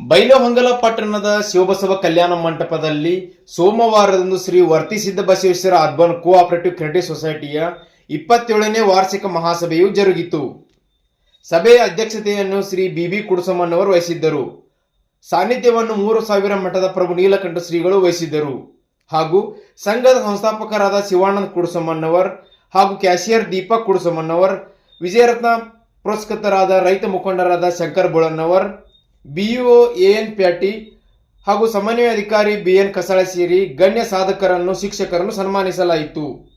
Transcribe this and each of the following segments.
ಬೈಲಹೊಂಗಲ ಪಟ್ಟಣದ ಶಿವಬಸವ ಕಲ್ಯಾಣ ಮಂಟಪದಲ್ಲಿ ಸೋಮವಾರದಂದು ಶ್ರೀ ವರ್ತಿಸಿದ್ದ ಬಸವೇಶ್ವರ ಅರ್ಬನ್ ಕೋಆಪರೇಟಿವ್ ಕ್ರೆಡಿಟ್ ಸೊಸೈಟಿಯ ಇಪ್ಪತ್ತೇಳನೇ ವಾರ್ಷಿಕ ಮಹಾಸಭೆಯು ಜರುಗಿತು. ಸಭೆಯ ಅಧ್ಯಕ್ಷತೆಯನ್ನು ಶ್ರೀ ಬಿಬಿ ಕುಡಸಮ್ಮನವರು ವಹಿಸಿದ್ದರು. ಸಾನ್ನಿಧ್ಯವನ್ನು ಮೂರು ಸಾವಿರ ಮಠದ ಪ್ರಭು ನೀಲಕಂಠ ಶ್ರೀಗಳು ವಹಿಸಿದ್ದರು. ಹಾಗೂ ಸಂಘದ ಸಂಸ್ಥಾಪಕರಾದ ಶಿವಾನಂದ ಕುಡಸಮ್ಮನವರ್ ಹಾಗೂ ಕ್ಯಾಶಿಯರ್ ದೀಪಕ್ ಕುಡಸಮ್ಮನವರ್ ವಿಜಯರತ್ನ ಪುರಸ್ಕೃತರಾದ ರೈತ ಮುಖಂಡರಾದ Shankar Bolannavar BEO A N Pyati ಹಾಗೂ ಸಮನ್ವಯ ಅಧಿಕಾರಿ ಬಿಎನ್ ಕಸಾಳೆ ಸೇರಿ ಗಣ್ಯ ಸಾಧಕರನ್ನು ಶಿಕ್ಷಕರನ್ನು ಸನ್ಮಾನಿಸಲಾಯಿತು.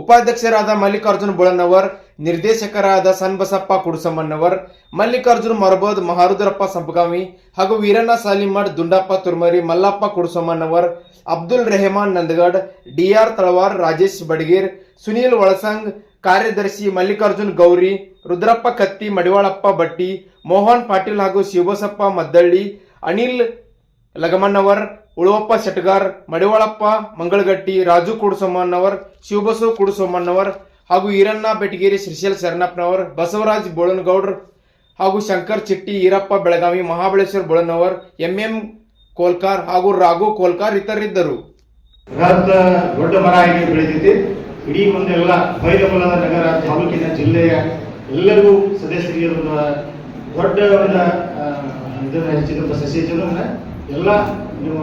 ಉಪಾಧ್ಯಕ್ಷರಾದ ಮಲ್ಲಿಕಾರ್ಜುನ್ ಬುಳನ್ನವರ್, ನಿರ್ದೇಶಕರಾದ ಸನ್ಬಸಪ್ಪ ಕುಡುಸಮ್ಮನ್ನವರ್ ಮಲ್ಲಿಕಾರ್ಜುನ್ ಮರಬೋದ್ ಮಹಾರುದ್ರಪ್ಪ ಸಂಪಗಾಮಿ ಹಾಗೂ ವೀರಣ್ಣ ಸಾಲಿಮಠ್ ದುಂಡಪ್ಪ ತುರ್ಮರಿ, ಮಲ್ಲಪ್ಪ ಕುಡುಸಮ್ಮನ್ನವರ್ ಅಬ್ದುಲ್ ರೆಹಮಾನ್ ನಂದಗಡ್, ಡಿಆರ್ ತಳವಾರ್, ರಾಜೇಶ್ ಬಡಗೀರ್, ಸುನೀಲ್ ಒಳಸಂಗ್, ಕಾರ್ಯದರ್ಶಿ ಮಲ್ಲಿಕಾರ್ಜುನ್ ಗೌರಿ, ರುದ್ರಪ್ಪ ಕತ್ತಿ, ಮಡಿವಾಳಪ್ಪ ಬಟ್ಟಿ ಮೋಹನ್ ಪಾಟೀಲ್ ಹಾಗೂ ಶಿವಬಸಪ್ಪ ಮದ್ದಳ್ಳಿ, ಅನಿಲ್ ಲಗಮಣ್ಣವರ್, ಉಳುವಪ್ಪ ಶೆಟ್ಗಾರ್, ಮಡಿವಾಳಪ್ಪ ಮಂಗಳಗಟ್ಟಿ, ರಾಜು ಕುಡುಸಮ್ಮನವರ್, ಶಿವಬಸು ಕುಡುಸಮ್ಮನವರ್ ಹಾಗೂ ಈರಣ್ಣ ಬೆಟಗೇರಿ ಶ್ರೀಶೈಲ್ ಶರಣಪ್ಪನವರ್, ಬಸವರಾಜ್ ಬೋಳನಗೌಡ್ರ್ ಹಾಗೂ ಶಂಕರ್ ಚಿಟ್ಟಿ, ಈರಪ್ಪ ಬೆಳಗಾವಿ, ಮಹಾಬಳೇಶ್ವರ್ ಬೋಳನವರ್, ಎಂಎಂ ಕೋಲ್ಕಾರ್ ಹಾಗೂ ರಾಘು ಕೋಲ್ಕಾರ್ ಇತರರಿದ್ದರು ದೊಡ್ಡ ಮರ ಆಗಿ ಬೆಳೆದಿದೆ. ಇಡೀ ಒಂದೆಲ್ಲ ಬೈಲಮಲದ ನಗರ, ತಾಲೂಕಿನ ಜಿಲ್ಲೆಯ ಎಲ್ಲರಿಗೂ ಸದಸ್ಯರಿಗೆ ದೊಡ್ಡ ಒಂದು ಇದನ್ನು ಸಸ್ಯಜನ ಎಲ್ಲ ನೀವು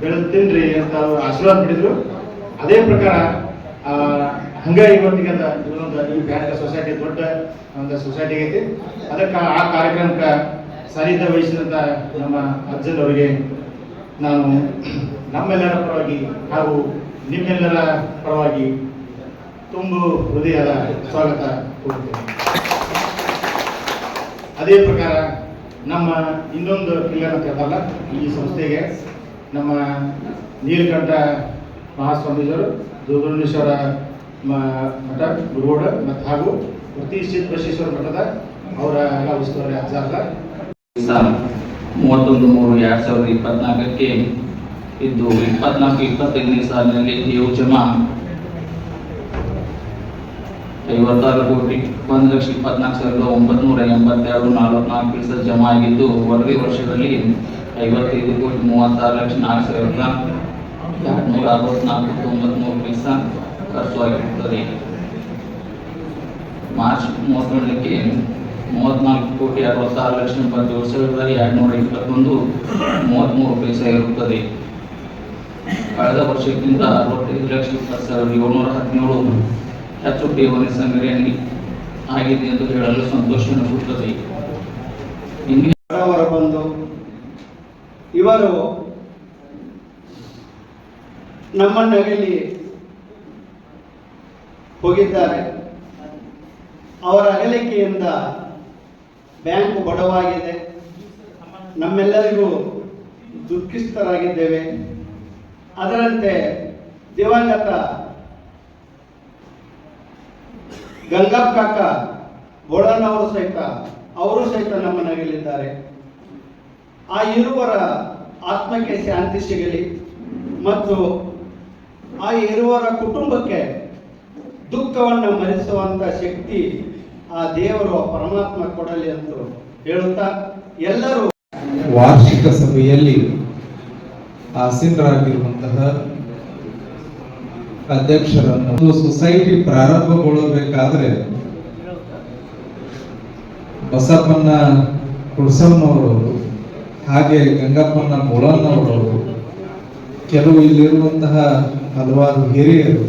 ಬೆಳೆದು ತಿನ್ರಿ ಅಂತ ಅವರು ಆಶೀರ್ವಾದ ಪಡೆದ್ರು ಅದೇ ಪ್ರಕಾರ ಹಂಗ ಇವತ್ತಿಗೆ ಅದ ಇವನೊಂದು ಈ ಬ್ಯಾಂಕ್ ಸೊಸೈಟಿ ದೊಡ್ಡ ಒಂದು ಸೊಸೈಟಿ ಐತಿ. ಅದಕ್ಕೆ ಆ ಕಾರ್ಯಕ್ರಮಕ್ಕೆ ಸರಿದ ವಹಿಸಿದಂಥ ನಮ್ಮ ಅಜ್ಜನವರಿಗೆ ನಾನು ನಮ್ಮೆಲ್ಲರ ಪರವಾಗಿ ಹಾಗೂ ನಿಮ್ಮೆಲ್ಲರ ಪರವಾಗಿ ತುಂಬ ಹೃದಯದ ಸ್ವಾಗತ ಕೊಡುತ್ತೇನೆ ಅದೇ ಪ್ರಕಾರ ನಮ್ಮ ಇನ್ನೊಂದು ಪಿಲ್ಲರ್ ಅಂತ ಹೇಳ್ತಾರಲ್ಲ, ಈ ಸಂಸ್ಥೆಗೆ ನಮ್ಮ ನೀಲಕಂಠ ಮಹಾಸ್ವಾಮೀಜರು ದುರ್ಗುಣೇಶ್ವರ ಮಠ ಗುರುಗೋಡ ಮತ್ತು ಹಾಗೂ ಪ್ರತಿಷ್ಠಿತ ಬಸವೇಶ್ವರ ಮಠದ ಅವರ ಎಲ್ಲ ಉಸ್ತುವಾರಿ ಆಚಾರ ಮೂವತ್ತೊಂದು ಮೂರು ಎರಡು ಸಾವಿರದ ಇಪ್ಪತ್ನಾಲ್ಕಕ್ಕೆ ಇದ್ದು ಇಪ್ಪತ್ನಾಲ್ಕು ಇಪ್ಪತ್ತೈದನೇ ಸಾಲಿನಲ್ಲಿ ಯೋಜನಾ ಐವತ್ತಾರು ಕೋಟಿ, ಒಂದು ಲಕ್ಷ ಇಪ್ಪತ್ನಾಲ್ಕು ಸಾವಿರದ ಒಂಬತ್ನೂರ ಎಂಬತ್ತೆರಡು, ನಲವತ್ನಾಲ್ಕು ಕೆಲಸ ಜಮಾ ಆಗಿದ್ದು ವರದಿ ವರ್ಷದಲ್ಲಿ ಐವತ್ತೈದು ಕೋಟಿ ಮೂವತ್ತಾರು ಲಕ್ಷ ನಾಲ್ಕು ಸಾವಿರದ ಎರಡುನೂರ ಅರವತ್ನಾಲ್ಕು ತೊಂಬತ್ಮೂರು ಕೆಲಸ ಖರ್ಚು ಆಗಿರುತ್ತದೆ ಮಾರ್ಚ್ ಮೂವತ್ತೊಂದಕ್ಕೆ ಮೂವತ್ನಾಲ್ಕು ಕೋಟಿ ಅರವತ್ತಾರು ಲಕ್ಷ ಎಂಬತ್ತೇಳು ಸಾವಿರದ ಎರಡುನೂರ ಇಪ್ಪತ್ತೊಂದು ಮೂವತ್ತ್ಮೂರು ಪೈಸೆ ಇರುತ್ತದೆ. ಕಳೆದ ವರ್ಷಕ್ಕಿಂತ ಅರವತ್ತೈದು ಲಕ್ಷ ಇಪ್ಪತ್ತು ಸಾವಿರದ ಏಳ್ನೂರ ಹದಿನೇಳು ಹೆಚ್ಚು ಠೇವಣಿ ಸಂಗ್ರಹಣೆ ಆಗಿದೆ ಎಂದು ಹೇಳಲು ಸಂತೋಷ ಬಡವರು ಬಂದು ಇವರು ನಮ್ಮನ್ನಗಲಿ ಹೋಗಿದ್ದಾರೆ. ಅವರ ಅಗಲಿಕೆಯಿಂದ ಬ್ಯಾಂಕ್ ಬಡವಾಗಿದೆ. ನಮ್ಮೆಲ್ಲರಿಗೂ ದುಃಖಿಸ್ತರಾಗಿದ್ದೇವೆ ಅದರಂತೆ ದಿವಂಗತ ಗಂಗಪ್ಪ ಕಾಕ ಬೋಳನವರು ಸಹಿತ, ಅವರು ಸಹಿತ ನಮ್ಮ ನಗಲಿದ್ದಾರೆ ಆ ಇರುವರ ಆತ್ಮಕ್ಕೆ ಶಾಂತಿ ಸಿಗಲಿ ಮತ್ತು ಆ ಇರುವರ ಕುಟುಂಬಕ್ಕೆ ದುಃಖವನ್ನು ಮರೆಸುವಂತ ಶಕ್ತಿ ಆ ದೇವರು ಪರಮಾತ್ಮ ಕೊಡಲಿ ಅಂತ ಹೇಳುತ್ತಾ ಎಲ್ಲರೂ ವಾರ್ಷಿಕ ಸಭೆಯಲ್ಲಿ ಆಸೀನರಾಗಿರುವಂತಹ ಅಧ್ಯಕ್ಷರನ್ನು ಸೊಸೈಟಿ ಪ್ರಾರಂಭಗೊಳ್ಳಬೇಕಾದ್ರೆ ಬಸಪ್ಪನ ಕುಡ್ಸಮ್ಮನವರು ಹಾಗೆ ಗಂಗಪ್ಪನ ಮುಳನ್ನವರವರು ಕೆಲವು ಇಲ್ಲಿರುವಂತಹ ಹಲವಾರು ಹಿರಿಯರು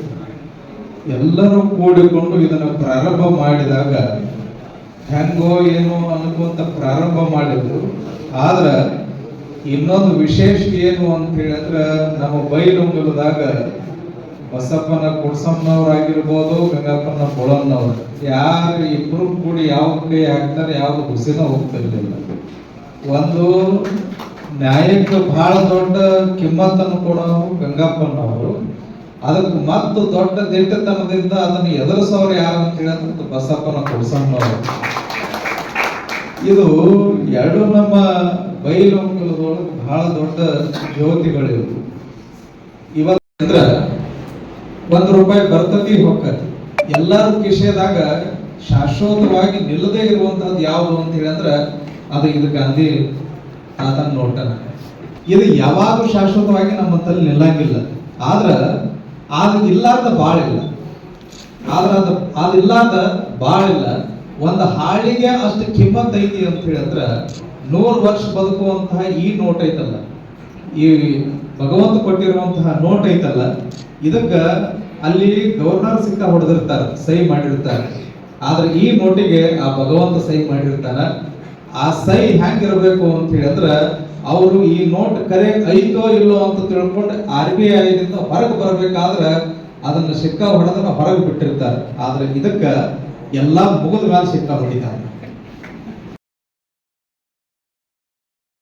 ಎಲ್ಲರೂ ಕೂಡಿಕೊಂಡು ಇದನ್ನು ಪ್ರಾರಂಭ ಮಾಡಿದಾಗ ಹೆಂಗೋ ಏನೋ ಅನ್ಕೊಂತ ಪ್ರಾರಂಭ ಮಾಡಿದ್ರು. ಆದ್ರ ಇನ್ನೊಂದು ವಿಶೇಷ ಏನು ಅಂತ ಹೇಳಿದ್ರೆ ನಮ್ಮ ಬೈಲುಂಗಲದಾಗ ಬಸಪ್ಪನ ಕುಡ್ಸಮ್ಮನವ್ರಾಗಿರ್ಬೋದು ಗಂಗಪ್ಪನ ಬುಳನ್ನವ್ರು ಯಾರು ಇಬ್ರು ಕೂಡಿ ಯಾವ ಕೈ ಹಾಕ್ತಾರೆ, ಯಾವ್ದು ಹುಸಿನ ಹೋಗ್ತಿರ್ಲಿಲ್ಲ. ಒಂದು ನ್ಯಾಯಕ್ಕೆ ಬಹಳ ದೊಡ್ಡ ಕಿಮ್ಮತ್ತನ್ನು ಕೊಡೋರು ಗಂಗಪ್ಪನವರು ಅದಕ್ಕೆ ಮತ್ತು ದೊಡ್ಡ ದಿಟ್ಟತನದಿಂದ ಅದನ್ನು ಎದುರಿಸೋರು ಯಾರು ಅಂತ ಹೇಳಿದ್ರೆ ಬಸಪ್ಪನ ಕುಡ್ಸಮ್ಮನವರು. ಇದು ಎರಡು ನಮ್ಮ ಬೈಲು ಬಹಳ ದೊಡ್ಡ ಜ್ಯೋತಿಗಳಿವು. ಇವತ್ತಂದ್ರ ಒಂದ್ ರೂಪಾಯಿ ಬರ್ತತಿ ಹೋಗ್ತತಿ ಎಲ್ಲರ ವಿಷಯದಾಗ ಶಾಶ್ವತವಾಗಿ ನಿಲ್ಲದೆ ಇರುವಂತಹದ್ದು ಯಾವುದು ಅಂತ ಹೇಳಂದ್ರೆ ಅದು ಇದು ಗಾಂಧಿ ತಾತನ ನೋಟನ ಇದು ಯಾವಾಗ ಶಾಶ್ವತವಾಗಿ ನಮ್ಮ ತಲೆ ನಿಲ್ಲಂಗಿಲ್ಲ. ಆದ್ರ ಅದು ಇಲ್ಲಾರ್ದ ಬಾಳಿಲ್ಲ ಆದ್ರ ಅದು ಅದಿಲ್ಲಾರ್ದ ಬಾಳಿಲ್ಲ ಒಂದು ಹಾಳಿಗೆ ಅಷ್ಟು ಕಿಮ್ಮತ್ ಐತಿ ಅಂತ ಹೇಳಿದ್ರ ನೂರು ವರ್ಷ ಬದುಕುವಂತಹ ಈ ನೋಟ್ ಐತಲ್ಲ. ಈ ಭಗವಂತ ಕೊಟ್ಟಿರುವಂತಹ ನೋಟ್ ಐತಲ್ಲ, ಇದಕ್ಕ ಅಲ್ಲಿ ಗವರ್ನರ್ ಸಿಕ್ಕ ಹೊಡೆದಿರ್ತಾರ, ಸಹಿ ಮಾಡಿರ್ತಾರೆ. ಆದ್ರೆ ಈ ನೋಟಿಗೆ ಆ ಭಗವಂತ ಸಹಿ ಮಾಡಿರ್ತಾನ. ಆ ಸಹಿ ಹ್ಯಾಂಗಿರ್ಬೇಕು ಅಂತ ಹೇಳಿದ್ರ, ಅವರು ಈ ನೋಟ್ ಕರೆ ಐತೋ ಇಲ್ಲೋ ಅಂತ ತಿಳ್ಕೊಂಡು ಆರ್ ಬಿ ಐದಿಂದ ಹೊರಗೆ ಬರಬೇಕಾದ್ರೆ ಅದನ್ನ ಸಿಕ್ಕ ಹೊಡೆದನ್ನ ಹೊರಗೆ ಬಿಟ್ಟಿರ್ತಾರೆ. ಆದ್ರೆ ಇದಕ್ಕ ಎಲ್ಲಾ ಮುಗಿದ ಮೇಲೆ ಸಿಕ್ಕ ಹೊಡಿತಾರೆ.